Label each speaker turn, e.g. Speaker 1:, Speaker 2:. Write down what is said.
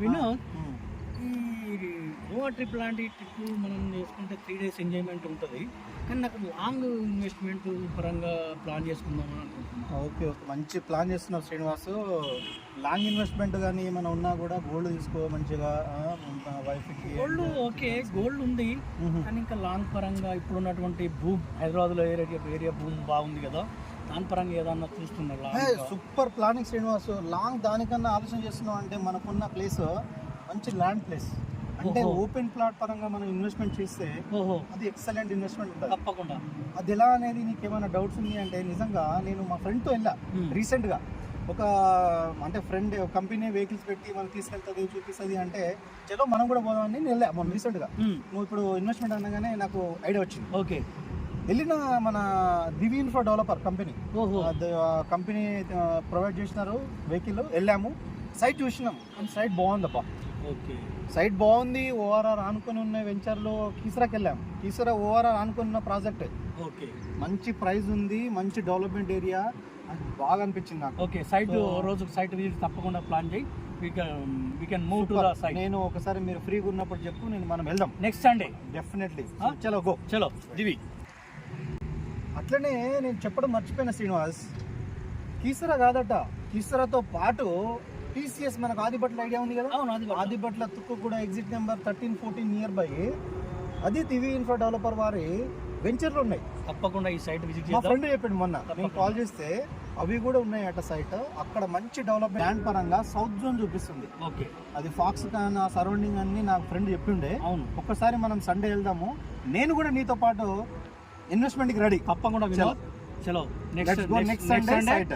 Speaker 1: వినోద్. ఈ గోవా ట్రిప్ లాంటి ట్రిప్ మనం చేసుకుంటే త్రీ డేస్ ఎంజాయ్మెంట్ ఉంటుంది. కానీ నాకు లాంగ్ ఇన్వెస్ట్మెంట్ పరంగా ప్లాన్ చేసుకుందాం అని అనుకుంటున్నాను
Speaker 2: ఓకే ఓకే. మంచి ప్లాన్ చేస్తున్నావు శ్రీనివాస్. లాంగ్ ఇన్వెస్ట్మెంట్ కానీ ఏమైనా ఉన్నా కూడా గోల్డ్ తీసుకో మంచిగా వైఫ్కి
Speaker 1: గోల్డ్ ఓకే గోల్డ్ ఉంది. కానీ ఇంకా లాంగ్ పరంగా ఇప్పుడు ఉన్నటువంటి భూమ్ హైదరాబాద్లో ఏరియా ఏరియా భూమ్ బాగుంది కదా. దాని పరంగా ఏదన్నా చూస్తున్నారు
Speaker 2: సూపర్ ప్లానింగ్ శ్రీనివాస్. లాంగ్ దానికన్నా ఆలోచన చేస్తున్నావు అంటే మనకున్న ప్లేస్ మంచి ల్యాండ్ ప్లేస్. అంటే. ఓపెన్ ప్లాట్ పరంగా మనం ఇన్వెస్ట్మెంట్ చేస్తే అది ఎక్సలెంట్ ఇన్వెస్ట్మెంట్ ఉంటుంది.
Speaker 1: తప్పకుండా.
Speaker 2: అది ఎలా అనేది నీకు ఏమైనా డౌట్స్ ఉన్నాయి అంటే నిజంగా నేను మా ఫ్రెండ్తో వెళ్ళా. రీసెంట్గా. ఒక అంటే ఫ్రెండ్ కంపెనీ వెహికల్స్ పెట్టి మనం తీసుకెళ్తుంది చూపిస్తుంది అంటే చలో మనం కూడా పోదామని నేను వెళ్ళా మొన్న రీసెంట్గా. నువ్వు ఇప్పుడు ఇన్వెస్ట్మెంట్ అనగానే నాకు ఐడియా వచ్చింది.
Speaker 1: ఓకే.
Speaker 2: వెళ్ళిన మన Divi infra developer company company provide చేసినారు వెహికల్ వెళ్ళాము. సైట్ చూసినాం కానీ సైట్ బాగుందబ్బా.
Speaker 1: ఓకే.
Speaker 2: సైట్ బాగుంది. ఓఆర్ఆర్ ఆనుకొని ఉన్న వెంచర్లో కీసరాకి వెళ్ళాం కీసరా ఓఆర్ఆర్ ఆనుకొని ఉన్న ప్రాజెక్ట్
Speaker 1: ఓకే.
Speaker 2: మంచి ప్రైస్ ఉంది. మంచి డెవలప్మెంట్ ఏరియా అది బాగా అనిపించింది నాకు.
Speaker 1: ఓకే సైట్ రోజు సైట్ విజిట్ తప్పకుండా ప్లాన్ చేయి. Move to. సైట్
Speaker 2: నేను ఒకసారి మీరు ఫ్రీగా ఉన్నప్పుడు చెప్పు. నేను మనం వెళ్దాం.
Speaker 1: Next Sunday
Speaker 2: definitely? చలో గో
Speaker 1: చలో. దివి.
Speaker 2: అట్లనే నేను చెప్పడం మర్చిపోయిన శ్రీనివాస్. కీసరా కాదట. కీసరాతో పాటు టీసీఎస్ మనకు ఆదిపట్ల ఐడియా ఉంది కదా?
Speaker 1: అవును అది
Speaker 2: ఆదిపట్ల తుక్కు కూడా exit number thirteen fourteen near by అది దివి ఇన్ఫ్రా డెవలపర్ వారి వెంచర్లు ఉన్నాయి.
Speaker 1: తప్పకుండా ఈ సైట్ విజిట్
Speaker 2: మా ఫ్రెండ్ చెప్పాడు మొన్న. నేను. కాల్ చేస్తే అవి కూడా ఉన్నాయి అట సైట్ అక్కడ మంచి డెవలప్మెంట్ ల్యాండ్ పరంగా సౌత్ జోన్ చూపిస్తుంది.
Speaker 1: ఓకే.
Speaker 2: అది ఫాక్స్ కాన్ ఆ సరౌండింగ్ అన్ని నాకు ఫ్రెండ్ చెప్పిండే.
Speaker 1: అవును.
Speaker 2: ఒక్కసారి మనం సండే వెళ్దాము. నేను కూడా నీతో పాటు ఇన్వెస్ట్మెంట్కి రెడీ
Speaker 1: తప్పకుండా చలో.
Speaker 2: next Sunday. Site.